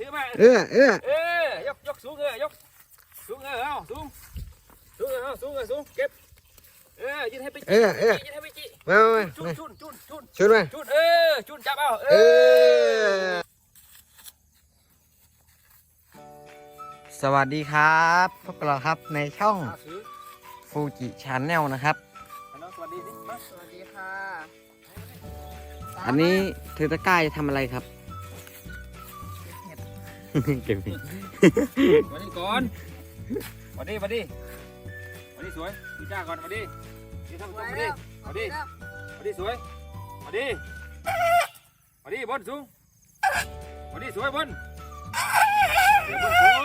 ถือมาเออเออเออยกยกสูงเออยกสูงเออเอาสูงสูงเออเอาสูงเออสูงเก็บเออยืนให้ไปเออเออยืนให้ไปจีมามามาจุนมาจุนจุนจุนชุดมาจุนเออจุนจับเอาเอเอออสวัสดีครับพวกเราครับในช่องเอาถือฟูจิชาแนลนะครับเอาน้องสวัสดีสิมาสวัสดีค่ะ อันนี้เธอตะกร้าจะทำอะไรครับ เก็บเห็ดสวัสดีก่อนสวัสดีสวัสดีสวัสดีสวยดูจ้าก่อนสวัสดียืนทำสตัววยสวัสดีแล้วสวัสดีสวัสดีสวยสวัสดีสวัสดีบนสูงสวัสดีสวยบนเดี๋ยวบนสูง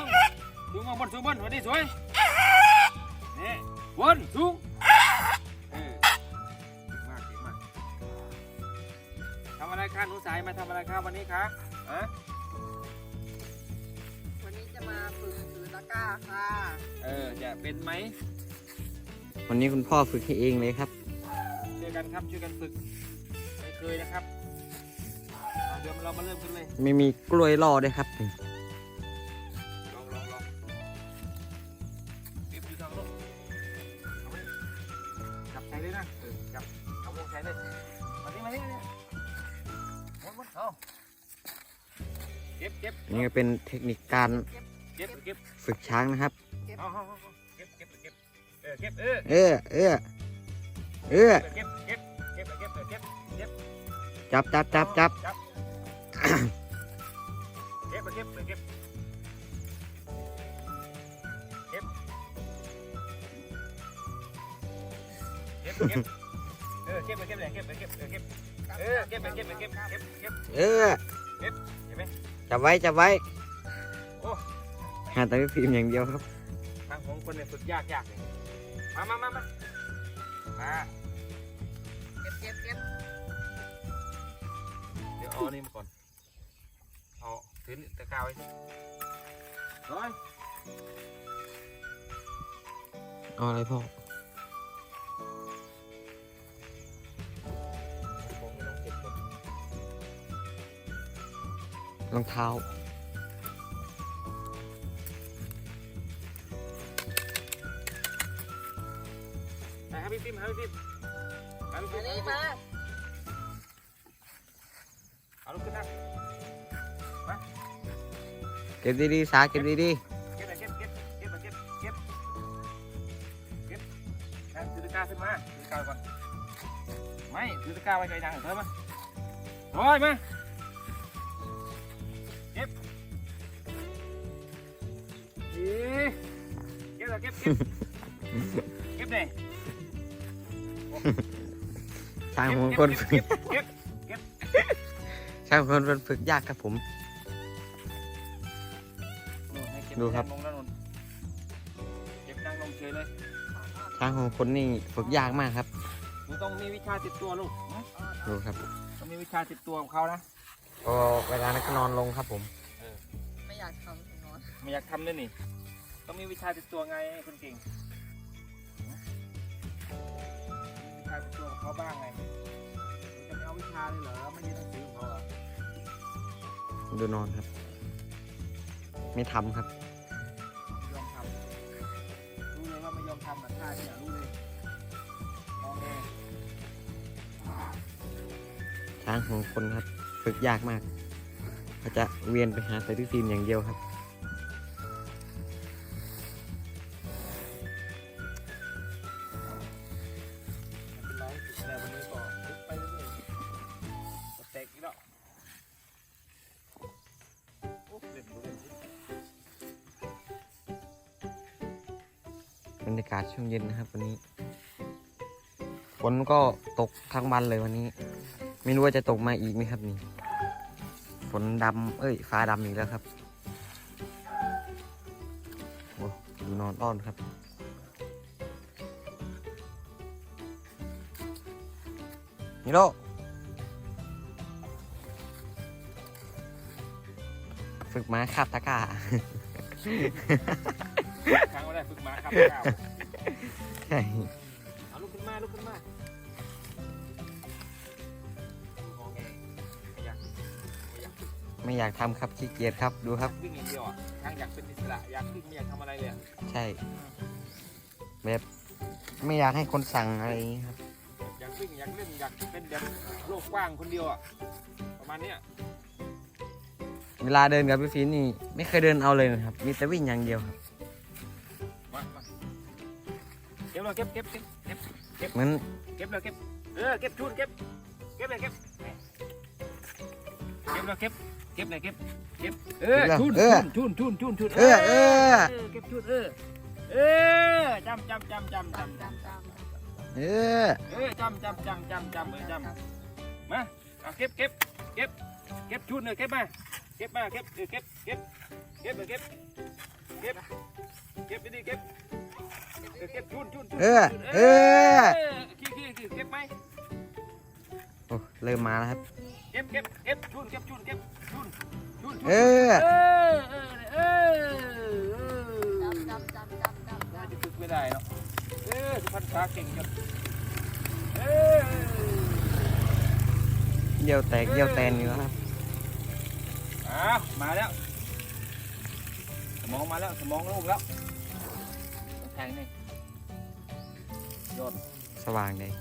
สูงมาบนสูงบนสวัสดีสวยนี่บนสูงทำอะไรคะหนูสายมาทำอะไรคะวันนี้คะฮะวันนี้จะ ฝึกถือตะกร้าค่ะ เออ จะเป็นไหม วันนี้คุณพ่อฝึกให้เองเลยครับ ช่วยกันครับ ช่วยกันฝึกไม่เคยนะครับเอาเดี๋ยวเรามาเริ่มกันเลย ไม่มีกล้วยล่อด้วยครับนี่ลองลองลองปิ๊บอยู่ทางโน้นเอาไว้จับใส่เลยนะเออจับ เอาวงใส่เลย มานี่มานี่มานี่หมดหมดเอาเก็บเก็บอันนี่ก็เป็นเทคนิคการเก็บ เก็บฝึกช้างนะครับเอาเอาเอาเอาเก็บเก็บเก็บเออเก็บเออเออเออเออเก็บเก็บเก็บเก็บเออเก็บเก็บจับจับจับจับจับเก็บเก็บเก็บเก็บเก็บเก็บเออเก็บเก็บเลยเก็บเก็บเก็บเออเก็บเก็บเก็บเก็บเก็บเก็บเออเห็นไหมจับไว้จับไว้โอ้ หาแต่พิมพ์อย่างเดียวครับ ทางของคนเนี่ยฝึกยากยากเลยมามามามามาเก็บเก็บเก็บเดี๋ยวเอาอันนี้มาก่อน เอาถือตะกร้าไว้ร้อยเอาอะไรพ่อ ผมไม่ต้องเก็บก่อนรองเท้า ไปครับพี่พิมพ์ครับพี่พิมพ์ครับพี่พิอัมนพ์นี้มาเอาลูกขึ้นนะเก็บดีๆสาเก็บ ดีเก็บไปเก็บเก็บเก็บไปเก็บเก็บเก็บนะถือตะกร้าขึ้นมาถือตะกร้าก่อนไม่ถือตะกร้าไว้ไกลดังเถอะมาโอ้ยมาเก็บอีเก็บเลยเก็บเก็บเก็บเลยๆช่างของคนเก็ฝึบกเก็บเก็บช่างของคนฝึกยากครับผมนู่นให้เก็ดูครับนั่งลงแล้วนู่นเก็บนั่งลงเฉยเลยช่างของคนนี่ฝึกยากมากครับหนูต้องมีวิชาติดตัวลูกนะดูครับต้องมีวิชาติดตัวของเขานะพอเวลานั้นก็นอนลงครับผม ไม่อยากทำถึงนอน ไม่อยากทำด้วยนี่ต้องมีวิชาติดตัวไงคนเก่ง มีวิชาติดตัวของเขาบ้างไงจะไม่เอาวิชาเลยเหรอไม่เรียนหนังสือของเขาเหรอดูนอนครับ ไม่ทำครับไม่ยอมทำรู้เลยว่าไม่ยอมทำแบบท่าเนี่ยรู้เลยมองเลยช้างของคนครับ ฝึกยากมากเขาจะเวียนไปหาแต่ที่ฟิล์มอย่างเดียวครับ บรรยากาศช่วงเย็นนะครับ วันนี้ ฝนก็ตกทั้งวันเลยวันนี้ ไม่รู้ว่าจะตกมาอีกไหมครับนี่ฝนดำเอ้ย ฟ้าดำอีกแล้วครับโอ้ดูนอนอ้อนครับฮิโร่ฝึกม้าขับตะกร้า ครั้งไม่ได้ฝึกมาครับก้าวใช่เอาลุกขึ้นมาลุกขึ้นมาดูงอแงไม่อยากไม่อยากฝึกไม่อยากทำครับขี้เกียจครับดูครับ วิ่งอย่างเดียวอะทางอยากเป็นอิสระอยากวิ่งไม่อยากทำอะไรเลยอะใช่ แบบ ไม่อยากให้คนสั่งอะไรอย่างงี้ครับอยากวิ่งอยากเล่นอยากเป็นแบบโลกกว้างคนเดียวอะประมาณเนี้ยเวลาเดินกับพี่ฟินนี่ ไม่เคยเดินเอาเลยนะครับมีแต่วิ่งอย่างเดียวครับ เก็บเลยเก็บเก็บเก็บเก็บเหมือนเก็บเลยเก็บเออเก็บชุนเก็บเก็บเลยเก็บเก็บเลยเก็บเก็บเลยเก็บเก็บเออชุนชุนชุนชุนชุนเออเออเก็บชุนเออเออจำจำจำจำจำจำจำเออเออจำจำจำจำจำเออจำมาเอาเก็บเก็บเก็บเก็บชุนเลยเก็บมาเก็บมาเก็บเออเก็บเก็บเก็บเลยเก็บเก็บเก็บไปดิเก็บ เออเก็บชุนชุนชุนเออ เออขี้ขี้ขี้เก็บไหมโอ้เริ่มมาแล้วครับ เก็บเก็บเก็บชุนเก็บชุนเก็บชุนชุนชุนเออเออ เออ เออ เออจำจำจำจำจำน่าจำจะฝึกไม่ได้เนาะ เออสุพรรณษาเก่งจังเออเดี่ยวแตกเดี่ยวแตนอยู่ครับอ้าวมาแล้ว สมองมาแล้ว สมองโล่งแล้วต้องแทงนี่ โยนสว่างเลย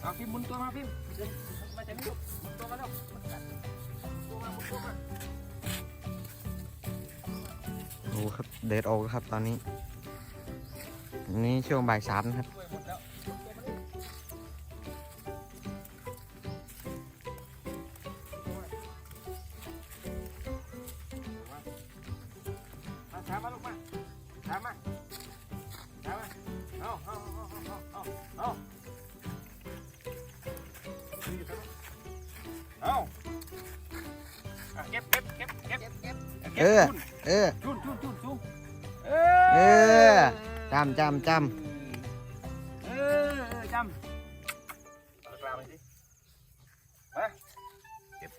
เอาพิมพ์หมุนตัวมาพิมพ์เดินมาจากนี่ลูกหมุนตัวมาแล้วหมุนตัวมาหมุนตัวมาโอ้ครับเดดออกแล้วครับตอนนี้อันนี้ช่วงบ่ายสามนะครับ เออ เออ จุนจุนจุนจุนเอเออจำจำจเออเออจำเอากลางไปสิมาเก็บ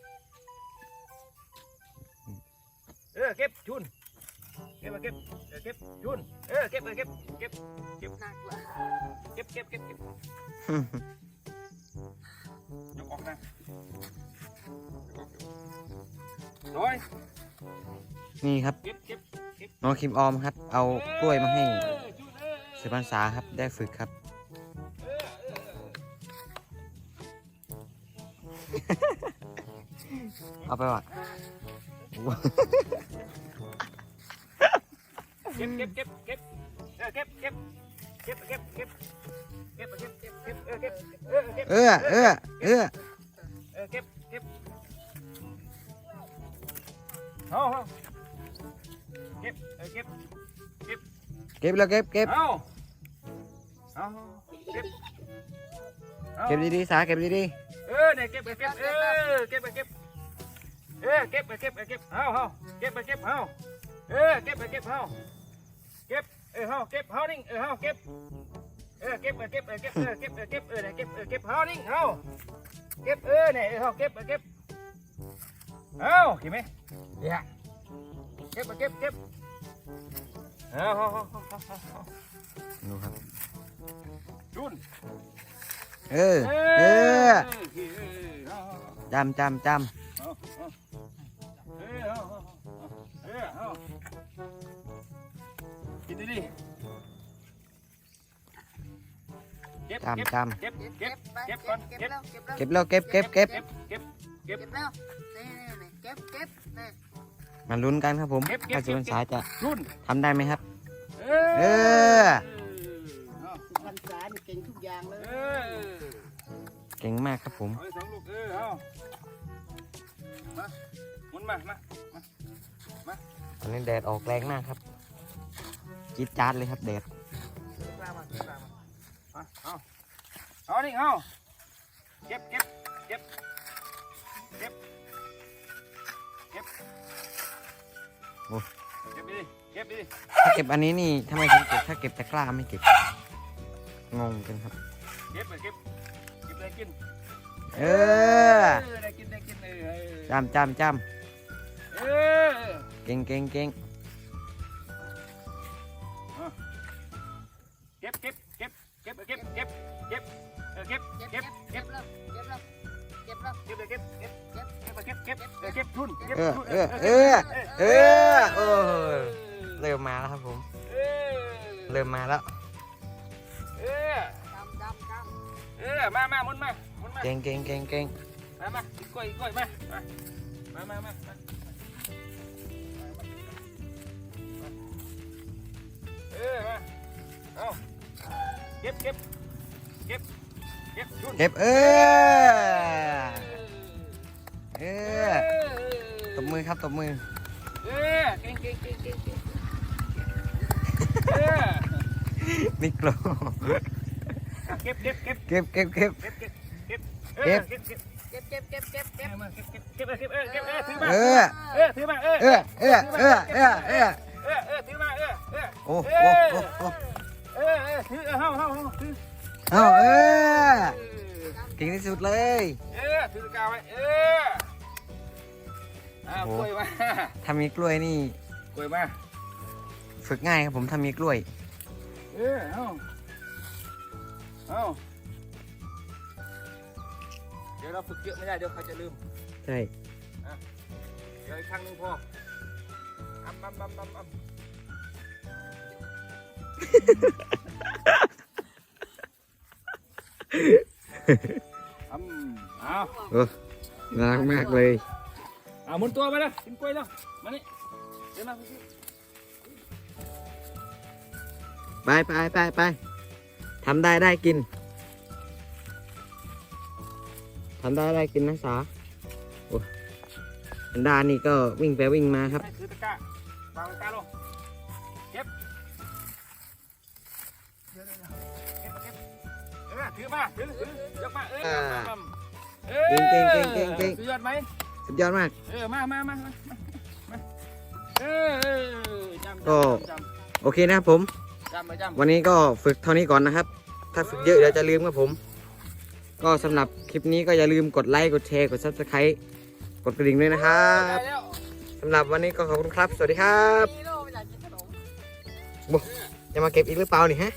เออเก็บจุนเก็บมาเก็บเออเก็บจุนเออเก็บมาเก็บเก็บหนักเลยเก็บเก็บเก็บเก็บำ ยกออกนะยกออกโดยนี่ครับเก็บเก็ บเก็บน้องคิมออมครับ เอากล้วยมาให้สืบพรรษาครับ ได้ฝึกครับเออเออเออเอาไปว่ะเก็บเก็บเก็บเก็บเออเก็บเก็บเก็บเก็บเก็บเก็บเก็บเก็บเก็บเออเก็บเออเก็บเออเออเออเออเก็บเก็บเอาเอา เก็บเออเก็บเก็บแล้วเก็บเก็บเอาเอาเก็บอาเก็บดีๆสาเก็บดีเออเนี่ยเก็บเออเก็บเออเก็บเออเก็บเออเก็บเออเก็บเออเก็บเอาเอาเก็บเออเก็บเอาเออเก็บเออเก็บเอาเก็บเออเอาเก็บเอานิ่งเออเอาเก็บเออเก็บเออเก็บเออเก็บเออเก็บเออเก็บเออเนี่ยเก็บเออเก็บเอานิ่งเอาเก็บเออเนี่ยเออเอาเก็บเออเก็บเอาเห็นไหมเนี่ย เก็บเออเก็บเก็บเอาเอาเอาเอาเอาเอาๆดูครับ จุนเออ เออเออเอาจำจำจเอาเอาเออเอาเอาเออเอากินดิเก็บำเก็บจำจเก็บเก็บเก็เก็บบไปเก็เก็บบก่อนเก็บเก็บเก็บแล้วำเก็บแล้วเก็บเก็บเก็บ เก็บเก็บ เก็บแล้วนี่นี่เก็บเก็บนี่ มาลุ้นกันครับผมเก็บเก็บว่าสืบพรรษาจะรุ่นทำได้ไหมครับ เอเออ เอาสุพรรณษานี่เก่งทุกอย่างเลย เออเก่งมากครับผม เอาไปสองลูกเออเอามาหมุนมามาตอนนี้แดดออกแรงมากครับจี๊ดจ๊าดเลยครับแดดกล้ามาเก็บกล้ามามาเอาเอานี่เอาเก็บเก็บเก็บเก็บเก็บ เก็บไปดิเก็บไปดิถ้าเก็บอันนี้นี่ทำไมถึงเก็บถ้าเก็บตะกร้าไม่เก็บ งงกันครับ เก็บไปเก็บเก็บอะไรกินเออได้กินได้กินเออจำจำจเออำเก่งเก่งเก่ง เริ่มมาแล้ว เออดำดำดำเออ มามามุนมามุนมา เก่งเก่งเก่งเก่งมามาอีกกล้วยอีกกล้วยมา มา มา มา มา เออ มา เอาเก็บเก็บเก็บเก็บทุนเก็บ เออ เออ ตบมือครับ ตบมือ เออ เก่งเก่งเก่งเก่ง เก่งเออนิโกรอะเก็บเก็บเก็บเก็บเก็บเก็บ เก็บเก็บเก็บเอเก็อบเก็บ เก็บเก็บเก็บเก็บเก็บเก็เก็บบมาเก็บเก็บเก็บเก็บเก็บเออเก็บเออถือมาเออเออถือมาเออเออเออเออเออเออเออเออถือมาเออเออโอ้เอโอ้อโอ้โอ้เออเออถือเออเฮาเฮาเฮาถือเอาเออเออเก่งที่สุดเลย เออถือกาวไว้เอออ้าวกล้วยมาถ้ามีกล้วยนี่กล้วยมา ฝึกง่ายครับผมถ้ามีกล้วย เออเอาเอาเดี๋ยวเราฝึกเยอะไม่ได้เดี๋ยวเขาจะลืม ใช่เดี๋ยวอีกครั้งหนึงพออัมอัมอัมอัมอัมอัมเอาน่ารักมากเลยเอาหมุนตัวมาแล้วกินกล้วยแล้ว มานี่เดี๋ยวมาพี่ ไปไปไปไปทำได้ได้กินทำได้ได้กินนะสาโอ้อันดานี่ก็วิ่งไปวิ่งมาครับให้ถือตะกร้าวางตะกร้าลงเก็บเก็บเก็บเออถือมาถือถือยกมาเอออ่าอัมเออเก่งเก่งเก่งเก่งสุดยอดไหมสุดยอดมาก เออ มามามามามาเออเออจำก็จำจโอเคนะครับผมำจำไปจำ วันนี้ก็ฝึกเท่านี้ก่อนนะครับ ถ้าฝึกเยอะเดี๋ยวจะลืมครับผม ก็สำหรับคลิปนี้ก็อย่าลืมกดไลค์กดแชร์กด subscribe กดกระดิ่งด้วยนะครับได้แล้วสำหรับวันนี้ก็ขอบคุณครับ สวัสดีครับนี่โลไม่อยากกินขนมจะมาเก็บอีกหรือเปล่านี่ฮะ